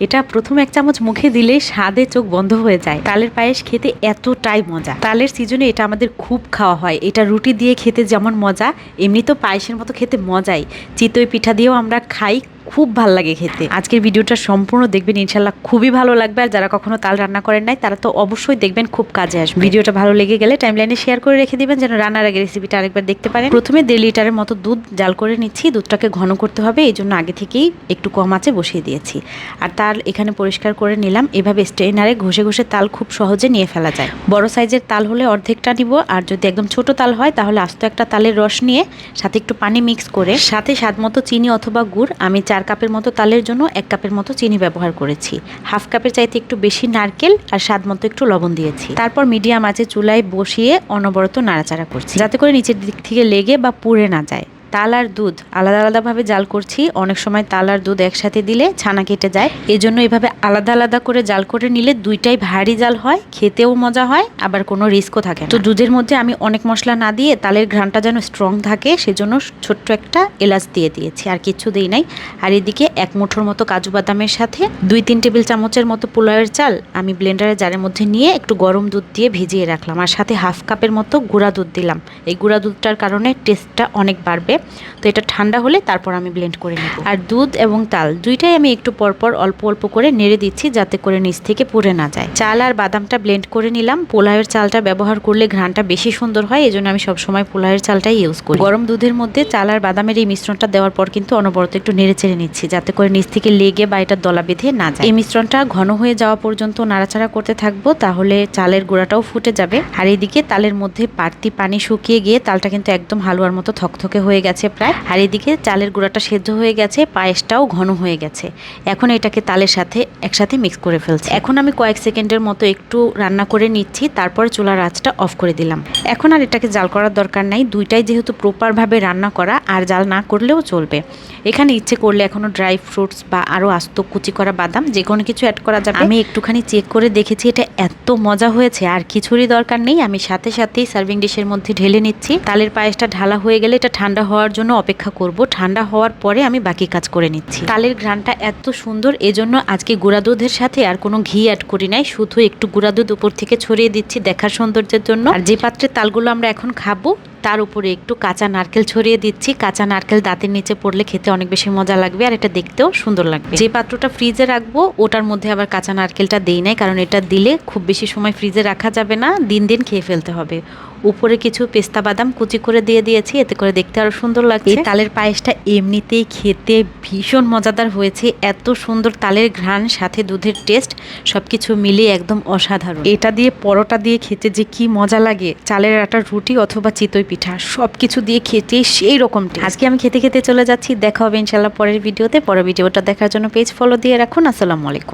এটা প্রথম এক চামচ মুখে দিলে স্বাদে চোখ বন্ধ হয়ে যায়। তালের পায়েস খেতে এতটাই মজা। তালের সিজনে এটা আমাদের খুব খাওয়া হয়। এটা রুটি দিয়ে খেতে যেমন মজা এমনি তো পায়েসের মতো খেতে মজাই। চিতই পিঠা দিয়েও আমরা খাই খুব ভালো লাগে খেতে। আজকের ভিডিওটা সম্পূর্ণ দেখবেন ইনশাল্লাহ খুবই ভালো লাগবে। আর যারা কখনো তাল রান্না করেন নাই, তারা তো অবশ্যই দেখবেন খুব কাজে আসবে। ভিডিওটা ভালো লেগে গেলে টাইমলাইনে শেয়ার করে রেখে দিবেন, যেন রান্নার আগে রেসিপিটা আরেকবার দেখতে পারেন। প্রথমে দেড় লিটারের মতো দুধ জাল করে নিচ্ছি। দুধটাকে ঘন করতে হবে, এই জন্য আগে থেকেই একটু কম আঁচে বসিয়ে দিয়েছি। আর তাল এখানে পরিষ্কার করে নিলাম। এভাবে স্ট্রেনারে ঘষে ঘষে তাল খুব সহজে নিয়ে ফেলা যায়। বড় সাইজের তাল হলে অর্ধেকটা নিব। আর যদি একদম ছোট তাল হয়, তাহলে আস্ত একটা তালের রস নিয়ে সাথে একটু পানি মিক্স করে, সাথে স্বাদ মতো চিনি অথবা গুড়, আমি চার কাপের মতো তালের জন্য এক কাপের মতো চিনি ব্যবহার করেছি। হাফ কাপের চাইতে একটু বেশি নারকেল আর স্বাদ মতো একটু লবণ দিয়েছি। তারপর মিডিয়াম আছে চুলায় বসিয়ে অনবরত নাড়াচাড়া করছি, যাতে করে নিচের দিক থেকে লেগে বা পুড়ে না যায়। তাল আর দুধ আলাদা আলাদাভাবে জাল করছি। অনেক সময় তাল আর দুধ একসাথে দিলে ছানা কেটে যায়। এই জন্য এভাবে আলাদা আলাদা করে জাল করে নিলে দুইটাই ভারী জাল হয়, খেতেও মজা হয়, আবার কোনো রিস্কও থাকে তো দুধের মধ্যে আমি অনেক মশলা না দিয়ে তালের ঘ্রাণটা যেন স্ট্রং থাকে, সেজন্য ছোট্ট একটা এলাচ দিয়ে দিয়েছি, আর কিচ্ছু দিই নাই। আর এদিকে এক মুঠোর মতো কাজু বাদামের সাথে দুই তিন টেবিল চামচের মতো পোলাওয়ের চাল আমি ব্লেন্ডারের জারের মধ্যে নিয়ে একটু গরম দুধ দিয়ে ভিজিয়ে রাখলাম। আর সাথে হাফ কাপের মতো গুঁড়া দুধ দিলাম। এই গুঁড়া দুধটার কারণে টেস্টটা অনেক বাড়বে। তো এটা ঠান্ডা হলে তারপর আমি ব্লেন্ড করে নেব। আর দুধ এবং তাল দুইটাই আমি একটু পরপর অল্প অল্প করে নেড়ে দিচ্ছি যাতে করে নিচ থেকে পুড়ে না যায়। চাল আর বাদামটা ব্লেন্ড করে নিলাম। পোলাওয়ের চালটা ব্যবহার করলে ঘ্রাণটা বেশি সুন্দর হয় এই জন্য আমি সবসময় পোলাওয়ের চালটাই ইউজ করি। গরম দুধের মধ্যে চাল আর বাদামের এই মিশ্রণটা দেওয়ার পর কিন্তু অনবরত একটু নেড়ে চেড়ে নিচ্ছি যাতে করে নিচ থেকে লেগে বা এটা দলা বেঁধে না যায়। এই মিশ্রণটা ঘন হয়ে যাওয়া পর্যন্ত নাড়াচাড়া করতে থাকব, তাহলে চালের গুঁড়াটাও ফুটে যাবে। আর এইদিকে তালের মধ্যে বাড়তি পানি শুকিয়ে গিয়ে তালটা কিন্তু একদম হালুয়ার মতো থকথকে হয়ে গেছে। প্রায়। আর এদিকে চালের গুঁড়াটা সেদ্ধ হয়ে গেছে, পায়েসটাও ঘন হয়ে গেছে। এখন এটাকে তালের সাথে একসাথে মিক্স করে ফেলছি। এখন আমি কয়েক সেকেন্ডের মতো একটু রান্না করে নিচ্ছি, তারপর চুলার আঁচটা অফ করে দিলাম। এখন আর এটাকে জাল করার দরকার নাই, দুইটাই যেহেতু প্রপারভাবে রান্না করা, আর জাল না করলেও চলবে। এখানে ইচ্ছে করলে এখনও ড্রাই ফ্রুটস বা আরও আস্ত কুচি করা বাদাম যে কোনো কিছু অ্যাড করা যাবে। আমি একটুখানি চেক করে দেখেছি, এটা এত মজা হয়েছে, আর কিছুরই দরকার নেই। আমি সাথে সাথেই সার্ভিং ডিশের মধ্যে ঢেলে নিচ্ছি। তালের পায়েসটা ঢালা হয়ে গেলে এটা ঠান্ডা হওয়ার জন্য অপেক্ষা করব। ঠান্ডা হওয়ার পরে আমি বাকি কাজ করে নিচ্ছি। তালের ঘ্রাণটা এত সুন্দর, এজন্য আজকে গুঁড়া দুধের সাথে আর কোনো ঘি অ্যাড করি নাই। শুধু একটু গুঁড়া দুধ উপর থেকে ছড়িয়ে দিচ্ছি দেখার সৌন্দর্যের জন্য। আর যে পাত্রে তালগুলো আমরা এখন খাব তার উপরে একটু কাঁচা নারকেল ছড়িয়ে দিচ্ছি। কাঁচা নারকেল দাঁতের নিচে পড়লে খেতে অনেক বেশি মজা লাগবে আর এটা দেখতেও সুন্দর লাগবে। যে পাত্রটা ফ্রিজে রাখব ওটার মধ্যে আবার কাঁচা নারকেলটা দেই নাই কারণ এটা দিলে খুব বেশি সময় ফ্রিজে রাখা যাবে না দিন দিন খেয়ে ফেলতে হবে। উপরে কিছু পেস্তা বাদাম কুচি করে দিয়ে দিয়েছি এতে করে দেখতে আরও সুন্দর লাগছে। এই তালের পায়েসটা এমনিতেই খেতে ভীষণ মজাদার হয়েছে এত সুন্দর তালের ঘ্রাণ সাথে দুধের টেস্ট সব কিছু মিলিয়ে একদম অসাধারণ। এটা দিয়ে পরোটা দিয়ে খেতে যে কি মজা লাগে চালের আটার রুটি অথবা চিতই পিঠা সব কিছু দিয়ে খেতে সেই রকম আজকে আমি খেতে খেতে চলে যাচ্ছি, দেখা হবে ইনশাল্লাহ পরের ভিডিওতে। পরের ভিডিওটা দেখার জন্য পেজ ফলো দিয়ে রাখুন। আসসালামু আলাইকুম।